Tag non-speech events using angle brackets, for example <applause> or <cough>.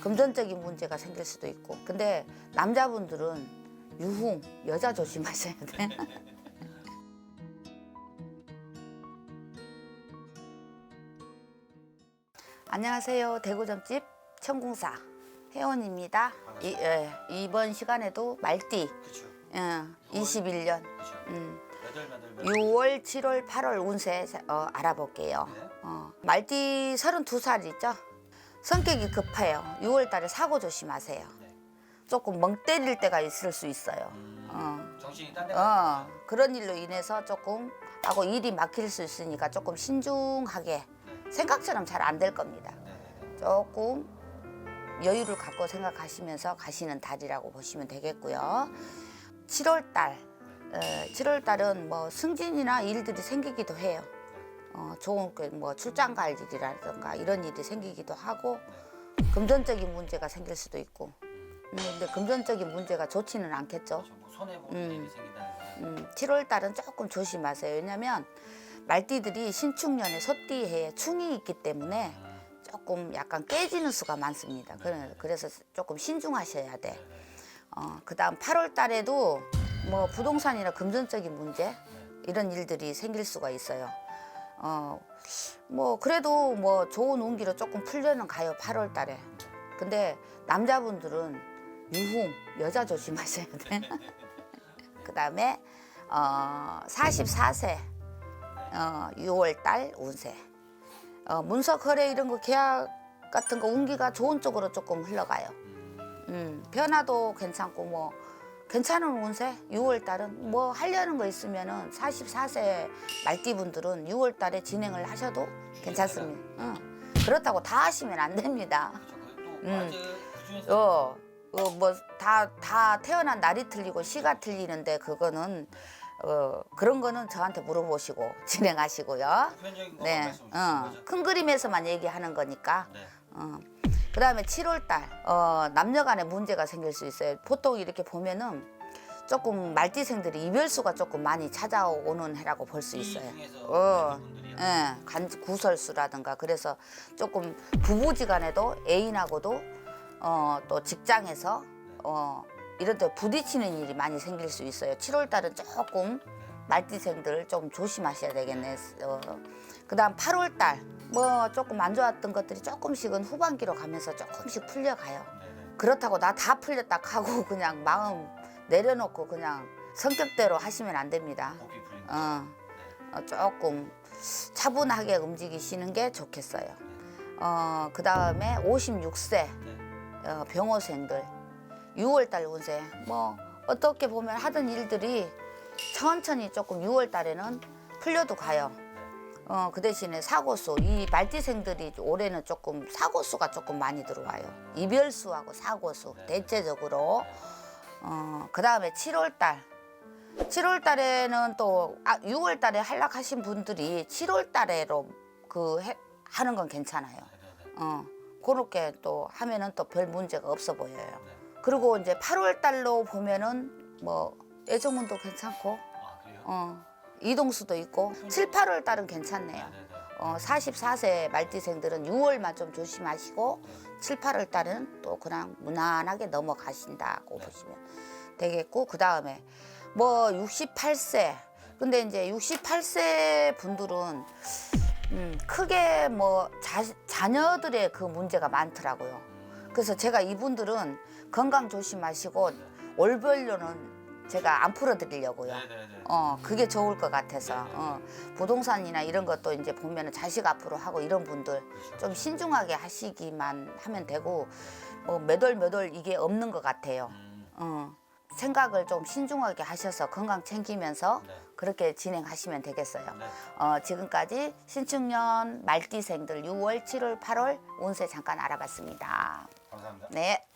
금전적인 문제가 생길 수도 있고. 근데 남자분들은 유흥 여자 조심하셔야 돼. <laughs> 안녕하세요. 대구점집 천궁사 혜원입니다. 이, 예, 이번 시간에도 말띠 그렇죠. 예, 21년 그렇죠. 음, 몇월 몇월 몇 6월, 7월, 8월 운세 어, 알아볼게요. 네. 어, 말띠 32살이죠. 성격이 급해요. 6월 달에 사고 조심하세요. 네. 조금 멍 때릴 때가 있을 수 있어요. 음, 어. 정신이 딴데 어, 그런 일로 인해서 조금 하고 일이 막힐 수 있으니까 조금 신중하게 생각처럼 잘 안 될 겁니다. 네네네. 조금 여유를 갖고 생각하시면서 가시는 달이라고 보시면 되겠고요. 7월 달, 7월 달은 뭐 승진이나 일들이 생기기도 해요. 어, 좋은 그뭐 출장 갈 일이라든가 이런 일이 생기기도 하고 금전적인 문제가 생길 수도 있고. 음, 근데 금전적인 문제가 좋지는 않겠죠. 그렇죠. 뭐 손해 보는 음. 일이 생긴다는 거. 음, 7월 달은 조금 조심하세요. 왜냐면 말띠들이 신축년에 소띠해에 충이 있기 때문에 음, 조금 약간 깨지는 수가 많습니다. 그래- 그래서 조금 신중하셔야 돼. 어, 그다음 8월 달에도 뭐 부동산이나 금전적인 문제 이런 일들이 생길 수가 있어요. 어, 뭐 그래도 뭐 좋은 운기로 조금 풀려는 가요. 8월 달에. 근데 남자분들은 유흥 여자 조심하셔야 돼. <laughs> 그다음에 어, 44세 어, 6월 달 운세. 어, 문서 거래 이런 거 계약 같은 거 운기가 좋은 쪽으로 조금 흘러가요. 음, 변화도 괜찮고 뭐 괜찮은 운세 6월 달은 뭐 하려는 거 있으면은 44세 말띠 분들은 6월 달에 진행을 하셔도 괜찮습니다. 응. 그렇다고 다 하시면 안 됩니다. 그렇죠. 그또 음. 그 어, 어뭐다다 태어난 날이 틀리고 시가 틀리는데 그거는 어 그런 거는 저한테 물어보시고 <laughs> 진행하시고요. 보편적인 거 네, 어? 큰 그림에서만 얘기하는 거니까. 네. 어. 그 다음에 7월 달 어, 남녀간에 문제가 생길 수 있어요. 보통 이렇게 보면은 조금 말띠생들이 이별수가 조금 많이 찾아오는 해라고 볼수이 있어요. 어. 예, 간 구설수라든가 그래서 조금 부부지간에도 애인하고도 어, 또 직장에서 어, 이런 데 부딪히는 일이 많이 생길 수 있어요. 7월 달은 조금 말띠생들 좀 조심하셔야 되겠네. 어. 그다음 8월 달뭐 조금 안 좋았던 것들이 조금씩은 후반기로 가면서 조금씩 풀려가요. 그렇다고 나 다 풀렸다 하고 <laughs> 그냥 마음 내려놓고 그냥 성격대로 하시면 안 됩니다. 어, 어, 조금 차분하게 움직이시는 게 좋겠어요. 어, 그 다음에 56세 네. 어, 병호생들 6월달 운세 뭐 어떻게 보면 하던 일들이 천천히 조금 6월 달에는 풀려도 가요. 어, 그 대신에 사고수 이 말띠생들이 올해는 조금 사고수가 조금 많이 들어와요. 이별수하고 사고수 대체적으로 어, 그 다음에 7월 달 7월 달에는 또 아, 6월 달에 한락하신 분들이 7월 달에로 그 해- 하는 건 괜찮아요. 어. 그렇게 또 하면은 또 별 문제가 없어 보여요. 네. 그리고 이제 8월 달로 보면은 뭐 애정운도 괜찮고 아 그래요? 어. 이동수도 있고 7, 8월 달은 괜찮네요. 네네네. 어, 44세 말띠생들은 6월만 좀 조심하시고 7, 8월 달은 또 그냥 무난하게 넘어가신다고 네. 보시면 되겠고 그 다음에 뭐 68세 근데 이제 68세 분들은 음, 크게 뭐 자, 자녀들의 그 문제가 많더라고요. 음, 그래서 제가 이분들은 건강 조심하시고 월별로는 제가 안 풀어드리려고요. 네네네. 어, 그게 좋을 것 같아서. 어, 부동산이나 이런 것도 이제 보면은 자식 앞으로 하고 이런 분들 그렇죠. 좀 신중하게 하시기만 하면 되고, 뭐 몇월 몇월 이게 없는 것 같아요. 음, 어, 생각을 좀 신중하게 하셔서 건강 챙기면서 네. 그렇게 진행하시면 되겠어요. 네. 어, 지금까지 신축년 말띠생들 6월, 7월, 8월 운세 잠깐 알아봤습니다. 감사합니다. 네.